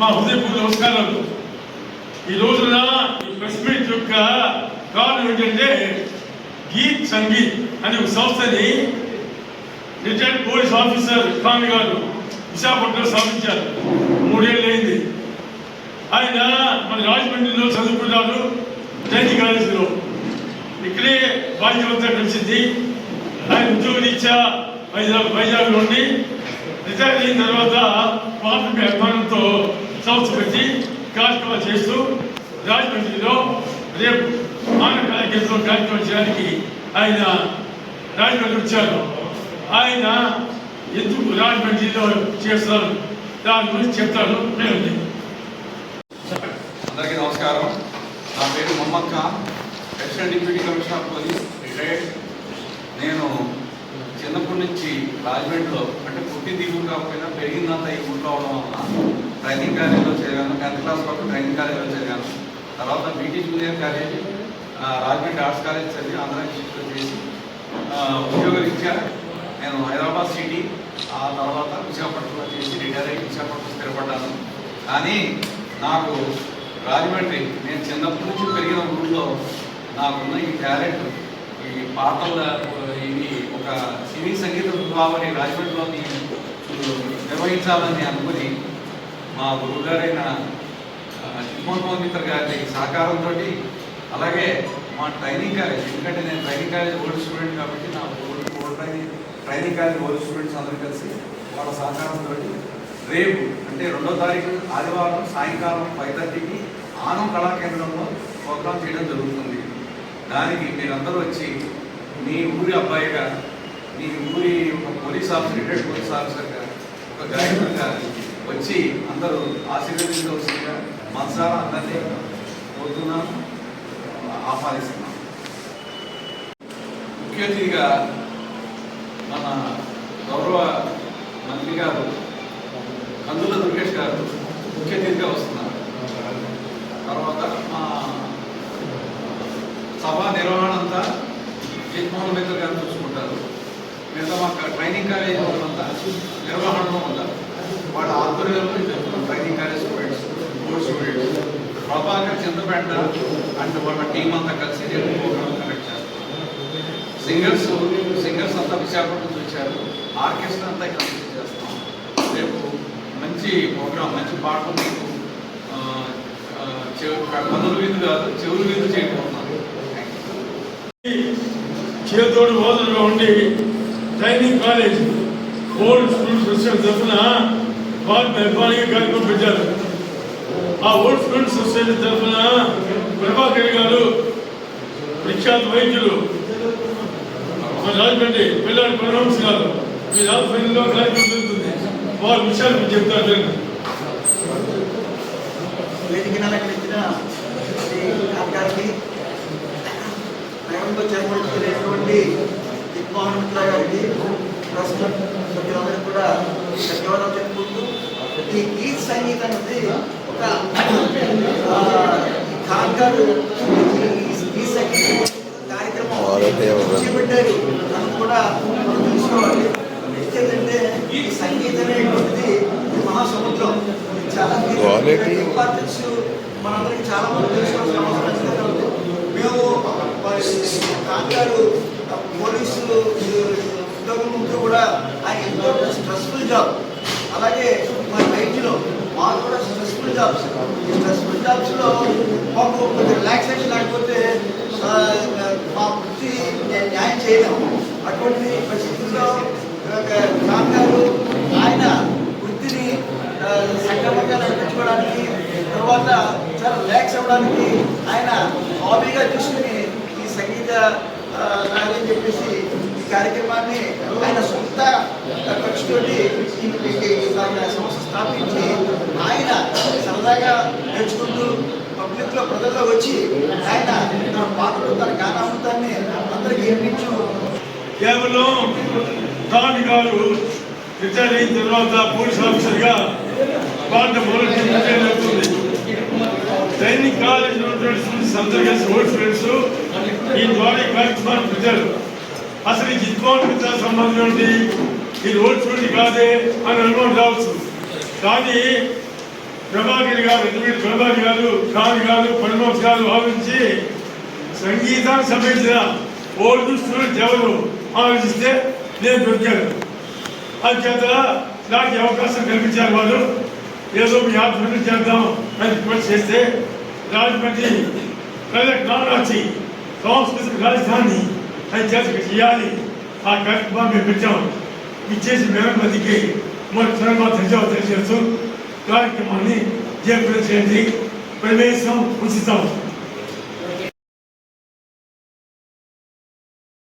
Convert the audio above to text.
మా హృదయపూర్వక నమస్కారాలు. ఈ రోజున ఈ ప్రెస్ మీట్ యొక్క కారణం ఏంటంటే గీత్ సంగీత్ అనే ఒక సంస్థని రిటైర్డ్ పోలీస్ ఆఫీసర్ ఖాన్ గారు విశాఖపట్నంలో స్థాపించారు. మూడేళ్ళు అయింది ఆయన మన రాజమండ్రిలో చదువుకున్నారు ట్రైనింగ్ కాలేజీలో. ఇక్కడే బాధ్యత కలిసింది ఆయన ఉద్యోగ రీత్యా వైజాగ్ వైజాగ్లో ఉండి రిటైర్ అయిన తర్వాత పార్టీ అభిమానంతో సంస్థ పెట్టి కార్యక్రమాలు చేస్తూ రాజమండ్రిలో రేపు మానవ కార్యక్రమంలో కార్యక్రమం చేయడానికి ఆయన రాజమండ్రి వచ్చారు. ఆయన ఎందుకు రాజమండ్రిలో చేస్తారు దాని గురించి చెప్తాను. నేను అందరికీ నమస్కారం. నా పేరు Mohammed Khan additional deputy commissioner of police retired. నేను చిన్నప్పటి నుంచి రాజమండ్రిలో అంటే పుట్టి దిగులు కాకపోయినా పెరిగిందంతా ఈ ఊళ్ళో అవడం వల్ల ట్రైనింగ్ కాలేజీలో చేరాను టెన్త్ క్లాస్ వరకు ట్రైనింగ్ కాలేజీలో చదివాను తర్వాత బీటీ జూనియర్ కాలేజీ ఆ, రాజమండ్రి ఆర్ట్స్ కాలేజ్ చదివి ఆంధ్ర ఇన్స్టిట్యూట్లో చేసి ఉద్యోగరీత్యా నేను హైదరాబాద్ సిటీ ఆ తర్వాత విశాఖపట్నంలో చేసి రిటైర్ అయ్యి విశాఖపట్నం స్థిరపడ్డాను. కానీ నాకు రాజమండ్రి నేను చిన్నప్పటి నుంచి పెరిగిన ఊళ్ళో నాకున్న ఈ టాలెంట్ ఈ పాటల ఇది ఒక సినీ సంగీత విభావాన్ని రాజమండ్రిలో నేను నిర్వహించాలని అనుకుని మా గురువుగారైన చిన్మోహన్ మిత్ర గారి సహకారంతో అలాగే మా ట్రైనింగ్ కాలేజ్ ఎందుకంటే నేను ట్రైనింగ్ కాలేజ్ ఓల్డ్ స్టూడెంట్ కాబట్టి నా old old training training college old students అందరూ కలిసి వాళ్ళ సహకారంతో రేపు అంటే రెండో తారీఖు ఆదివారం సాయంకాలం ఫైవ్ థర్టీకి ఆనం కళా కేంద్రంలో చేయడం జరుగుతుంది. దానికి మీరందరూ వచ్చి మీ ఊరి అబ్బాయిగా మీ ఊరి ఒక పోలీస్ ఆఫీసర్ రిటైర్డ్ పోలీస్ ఆఫీసర్గా ఒక గాయకుడిగా వచ్చి అందరూ ఆశీర్వదించవలసిందిగా మనసారా అందరినీ కోరుతున్నాను ఆహ్వానిస్తున్నాను ముఖ్య అతిథిగా మన గౌరవ మంత్రి గారు కందుల దుర్గేష్ గారు ముఖ్య అతిథిగా వస్తున్నారు. తర్వాత మా సభ నిర్వహణ అంతా జగన్మోహన్ మిత్ర గారు చూసుకుంటారు. మిగతా మా ట్రైనింగ్ కాలేజీ వాళ్ళంతా నిర్వహణలో ఉంటారు వాళ్ళ ఆధ్వర్యంలో training college students board students Prabhakar Chintapet and వాళ్ళ టీం అంతా కలిసి నేను ప్రోగ్రామ్ కండక్ట్ చేస్తాను సింగర్స్ సింగర్స్ అంతా విశాఖపట్నం నుంచి వచ్చారు ఆర్కెస్ట్రా అంతా ఇక్కడ చేస్తాం రేపు మంచి ప్రోగ్రామ్ మంచి పాటలు మీకు ఆ, వీధి కాదు చెవులు వీధి చేయబోతున్నాను చేతోడు హోదాలో ఉండి ట్రైనింగ్ కాలేజ్ ఓల్డ్ స్టూడెంట్స్ వచ్చిన తరఫున వారి అభిమానిగా కార్యక్రమం పెట్టారు. ఆ ఓల్డ్ స్టూడెంట్ సొసైటీ తరఫున ప్రభాకర్ గారు విఖ్యాత వైద్యులు రాజమండ్రి పిల్లాడి ప్రణవంశ్ గారు మీ రాజమండ్రిలో కార్యక్రమం జరుగుతుంది. వారు విషయాలు మీకు చెప్తారు చూడండి. వేదికను అలంకరించిన శ్రీ కాంత్ గారికి నగరంలో చేపడుతున్నటువంటి గారికి ప్రస్తుతం సభ్యులందరికీ కూడా ధన్యవాదాలు చెప్పుకుంటూ ఈ గీత్ సంగీతం అనేది ఒక ఆ, ఈ ఈ సంగీతం కార్యక్రమం చేపట్టారు. అని కూడా మనం తెలుసుకోవాలి ఎందుకంటే ఈ సంగీతం అనేటువంటిది మహాసముద్రం. చాలా. ఇంపార్టెన్స్ మనందరికి చాలా మంది తెలుసుకోవాల్సిన అవసరం మేము మరి కాంగారు ఉద్యోగం ముందు కూడా ఆయన ఎంతో స్ట్రెస్ఫుల్ జాబ్ అలాగే మన వైద్యులు మాకు కూడా స్ట్రెస్ఫుల్ జాబ్స్ ఈ స్ట్రెస్ఫుల్ జాబ్స్లో మాకు కొంచెం రిలాక్సేషన్ లేకపోతే మా వృత్తి న్యాయం చేయలేము అటువంటి పరిస్థితుల్లో ఖాన్ గారు ఆయన వృత్తిని సక్రమంగా నడిపించుకోవడానికి తర్వాత చాలా రిలాక్స్ అవ్వడానికి ఆయన హాబీగా తీసుకుని ఈ సంగీత నాగని చెప్పేసి కార్యక్రమాన్ని ఆయన సొంత ఖర్చుతోటి సంస్థ స్థాపించి ఆయన సరదాగా నేర్చుకుంటూ పబ్లిక్లో ప్రజల్లో వచ్చి ఆయన తన పాటలు తన గానామృతాన్ని అందరికీ వినిపించు కేవలం ఖాన్ గారు రిటైర్ అయిన తర్వాత పోలీస్ ఆఫీసర్గా పాట మొదటి రిటైర్ అవుతుంది ట్రైనింగ్ కాలేజ్ ఉన్నటువంటి స్టూడెంట్స్ అందరూ ఓల్డ్ ఫ్రెండ్స్ ఈ బాడీ కార్యక్రమాన్ని ప్రజలు అసలు ఈ జిత్వాన్ సంబంధం ఉంది ఏంటి? ఈ కాదే అని అనుకోని రావచ్చు కానీ ప్రభాకర్ గారు ఎదురు ప్రభాకర్ గారు ఖాన్ గారు పరమోక్ష గారు భావించి సంగీతానికి సంబంధించిన ఓల్డ్ స్టూడెంట్ ఎవరు ఆలోచిస్తే నేను దొరికాను అంచేత నాకు అవకాశం కల్పించారు వాళ్ళు ఏదో మీ ఆత్మహత్య చేద్దాం అని రిక్వెస్ట్ చేస్తే రాజమండ్రి కలెక్టర్ నాన్ వచ్చి సంస్కృతిక రాజధాని అని చేసి చేయాలి ఆ కార్యక్రమాన్ని మేము పెట్టాం ఇచ్చేసి మేము మందికి మొదటి తర్వాత ధన్యవాదాలు తెలియజేస్తూ కార్యక్రమాన్ని జయప్రదం చేయండి. ప్రవేశం ఉచితం